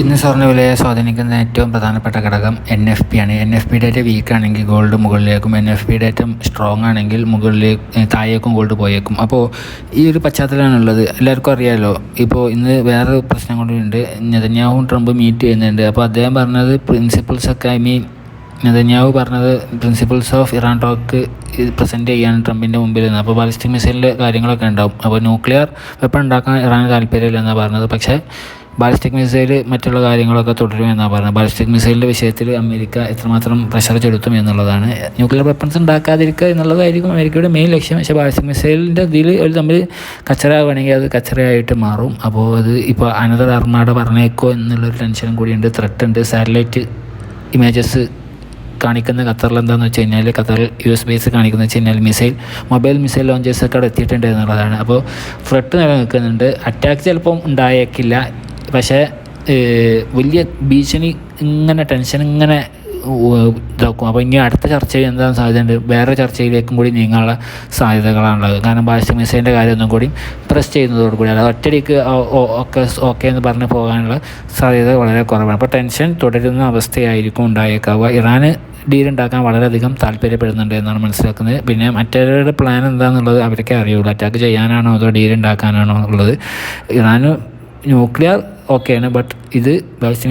ഇന്ന് സ്വർണ വിലയെ സ്വാധീനിക്കുന്ന ഏറ്റവും പ്രധാനപ്പെട്ട ഘടകം എൻ എഫ് പി ആണ്. N F P data weak ആണെങ്കിൽ ഗോൾഡ് മുകളിലേക്കും N F P data strong ആണെങ്കിൽ മുകളിലേക്ക് താഴേക്കും ഗോൾഡ് പോയേക്കും. അപ്പോൾ ഈ ഒരു പശ്ചാത്തലമാണുള്ളത് എല്ലാവർക്കും അറിയാമല്ലോ ഇപ്പോൾ ഇന്ന് വേറെ പ്രശ്നം കൂടിയുണ്ട് നെതന്യാവും ട്രംപ് മീറ്റ് ചെയ്യുന്നുണ്ട്. അപ്പോൾ അദ്ദേഹം പറഞ്ഞത് പ്രിൻസിപ്പിൾസ് ഒക്കെ ഐ മീൻ നെതന്യാവ് പറഞ്ഞത് principles of Iran talk present ചെയ്യാൻ ട്രംപിന്റെ മുമ്പിൽ നിന്ന് അപ്പോൾ ബാലിസ്റ്റിക് മിസൈലിന്റെ കാര്യങ്ങളൊക്കെ ഉണ്ടാവും. അപ്പോൾ ന്യൂക്ലിയർ വെപ്പൺ ഉണ്ടാക്കാൻ ഇറാൻ താല്പര്യമില്ലെന്നാണ് പറഞ്ഞത്. പക്ഷേ ബാലിസ്റ്റിക് മിസൈൽ മറ്റുള്ള കാര്യങ്ങളൊക്കെ തുടരുമെന്നാണ് പറഞ്ഞത് ബാലിസ്റ്റിക് മിസൈലിന്റെ വിഷയത്തിൽ അമേരിക്ക എത്രമാത്രം പ്രഷർ ചെലുത്തും എന്നുള്ളതാണ്. ന്യൂക്ലിയർ വെപ്പൺസ് ഉണ്ടാക്കാതിരിക്കുക എന്നുള്ളതായിരിക്കും അമേരിക്കയുടെ മെയിൻ ലക്ഷ്യം. പക്ഷേ ബാലിസ്റ്റിക് മിസൈലിന്റെ ഇതിൽ ഒരു തമ്മിൽ കച്ചറയാവുകയാണെങ്കിൽ അത് കച്ചറയായിട്ട് മാറും. അപ്പോൾ അത് ഇപ്പോൾ അനദർ അർമാഡ പറഞ്ഞേക്കോ എന്നുള്ളൊരു ടെൻഷനും കൂടിയുണ്ട്. ത്രെട്ട് ഉണ്ട്. സാറ്റലൈറ്റ് ഇമേജസ് കാണിക്കുന്ന ഖത്തറിൽ എന്താണെന്ന് വെച്ച് കഴിഞ്ഞാൽ ഖത്തറിൽ യു എസ് ബേസ് കാണിക്കുന്നത് വെച്ച് കഴിഞ്ഞാൽ മിസൈൽ മൊബൈൽ മിസൈൽ ലോഞ്ചേഴ്സൊക്കെ അവിടെ എത്തിയിട്ടുണ്ട് എന്നുള്ളതാണ്. അപ്പോൾ ഫ്രട്ട് നിലനിൽക്കുന്നുണ്ട്. അറ്റാക്ക് ചിലപ്പം ഉണ്ടായേക്കില്ല. പക്ഷേ വലിയ ഭീഷണി ഇങ്ങനെ ടെൻഷൻ ഇങ്ങനെ ഇതാക്കും. അപ്പോൾ ഇനി അടുത്ത ചർച്ച എന്താണ് സാധ്യതയുണ്ട്? വേറെ ചർച്ചയിലേക്കും കൂടി നീങ്ങാനുള്ള സാധ്യതകളാണുള്ളത്. കാരണം ബാലിസ്റ്റിക് മിസൈലിന്റെ കാര്യമൊന്നും കൂടി പ്രസ് ചെയ്യുന്നതോടുകൂടി അല്ലാതെ ഒറ്റയടിക്ക് ഒക്കെ ഓക്കെ എന്ന് പറഞ്ഞ് പോകാനുള്ള സാധ്യത വളരെ കുറവാണ്. അപ്പോൾ ടെൻഷൻ തുടരുന്ന അവസ്ഥയായിരിക്കും ഉണ്ടായേക്കാവുക. ഇറാന് ഡീൽ ഉണ്ടാക്കാൻ വളരെയധികം താല്പര്യപ്പെടുന്നുണ്ട് എന്നാണ് മനസ്സിലാക്കുന്നത്. പിന്നെ മറ്റവരുടെ പ്ലാൻ എന്താണെന്നുള്ളത് അവരൊക്കെ അറിയുള്ളൂ. അറ്റാക്ക് ചെയ്യാനാണോ അതോ ഡീൽ ഉണ്ടാക്കാനാണോ എന്നുള്ളത്. ഇറാന് ന്യൂക്ലിയർ ഓക്കെയാണ്. ബട്ട് ഇത്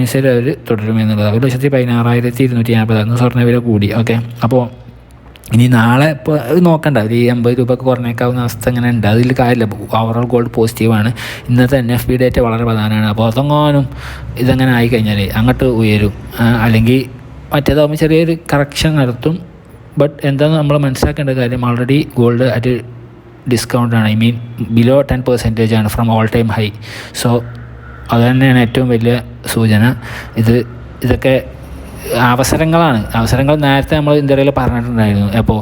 മിസൈൽ അവർ തുടരുമെന്നുള്ളത് ഒരു ലക്ഷത്തി പതിനാറായിരത്തി ഇരുന്നൂറ്റി നാൽപ്പതാണ് സ്വർണ വില കൂടി. ഓക്കെ. അപ്പോൾ ഇനി നാളെ ഇപ്പോൾ നോക്കണ്ട. ഒരു അമ്പത് രൂപയ്ക്ക് കുറഞ്ഞേക്കാവുന്ന അവസ്ഥ അങ്ങനെ ഉണ്ട്. അതിൽ കാര്യമില്ല. ഓവറോൾ ഗോൾഡ് പോസിറ്റീവാണ് ഇന്നത്തെ എൻ എഫ് ബി ഡേറ്റ വളരെ പ്രധാനമാണ്. അപ്പോൾ അതെങ്ങാനും ഇതങ്ങനെ ആയിക്കഴിഞ്ഞാൽ അങ്ങോട്ട് ഉയരും. അല്ലെങ്കിൽ മറ്റേതാകുമ്പോൾ ചെറിയൊരു കറക്ഷൻ നടത്തും. ബട്ട് എന്താണെന്ന് നമ്മൾ മനസ്സിലാക്കേണ്ട കാര്യം already gold at ഡിസ്കൗണ്ടാണ് I mean below ten percentage ആണ് from all time high so അത് തന്നെയാണ് ഏറ്റവും വലിയ സൂചന. ഇത് ഇതൊക്കെ അവസരങ്ങളാണ്. അവസരങ്ങൾ നേരത്തെ നമ്മൾ ഇന്ത്യയിൽ പറഞ്ഞിട്ടുണ്ടായിരുന്നു. അപ്പോൾ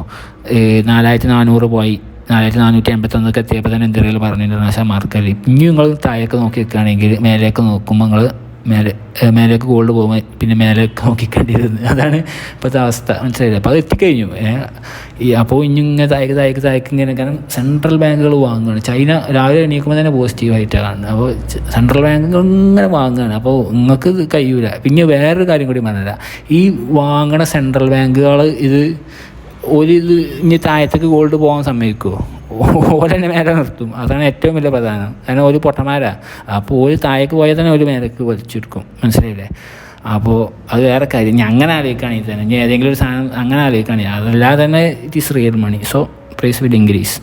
നാലായിരത്തി നാനൂറ് പോയി നാലായിരത്തി നാനൂറ്റി എൺപത്തൊന്നൊക്കെ എത്തിയപ്പോൾ തന്നെ ഇന്ത്യയിൽ പറഞ്ഞിട്ടുണ്ടായിരുന്നു പക്ഷേ മാർക്കറ്റ് ഇനി നിങ്ങൾ താഴേക്ക് നോക്കി നിൽക്കുകയാണെങ്കിൽ മേലേക്ക് നോക്കുമ്പോൾ നിങ്ങൾ മേലെ മേലേക്ക് ഗോൾഡ് പോകുമ്പോൾ പിന്നെ മേലേക്ക് നോക്കിക്കേണ്ടിയിരുന്നത് അതാണ് ഇപ്പോഴത്തെ അവസ്ഥ. മനസ്സിലായില്ല? അപ്പോൾ അത് എത്തിക്കഴിഞ്ഞു. ഈ അപ്പോൾ ഇങ്ങനെ തായ്ക്ക് തായ്ക്ക് തായ്ക്ക് ഇങ്ങനെ കാരണം സെൻട്രൽ ബാങ്കുകൾ വാങ്ങുകയാണ്. ചൈന രാവിലെ എണീക്കുമ്പോൾ തന്നെ പോസിറ്റീവായിട്ടാണ് കാണുന്നത് അപ്പോൾ സെൻട്രൽ ബാങ്കുകൾ ഇങ്ങനെ വാങ്ങുകയാണ്. അപ്പോൾ നിങ്ങൾക്ക് കഴിയൂല. പിന്നെ വേറൊരു കാര്യം കൂടി പറഞ്ഞില്ല ഈ വാങ്ങണ സെൻട്രൽ ബാങ്കുകൾ ഇത് ഒരു ഇത് ഇനി താഴത്തേക്ക് ഗോൾഡ് പോകാൻ സമ്മതിക്കുമോ ഓലെന്നെ മേലെ നിർത്തും. അതാണ് ഏറ്റവും വലിയ പ്രധാനം. കാരണം ഒരു പൊട്ടന്മാരാ. അപ്പോൾ ഒരു താഴേക്ക് പോയാൽ തന്നെ ഒരു മേലേക്ക് വലിച്ചെടുക്കും മനസ്സിലായില്ലേ? അപ്പോൾ അത് വേറെ കാര്യം. ഇനി അങ്ങനെ ആലോചിക്കുകയാണെങ്കിൽ തന്നെ ഇനി ഏതെങ്കിലും ഒരു സാധനം അങ്ങനെ ആലോചിക്കുകയാണെങ്കിൽ അതല്ലാതെ തന്നെ it is real money so price will increase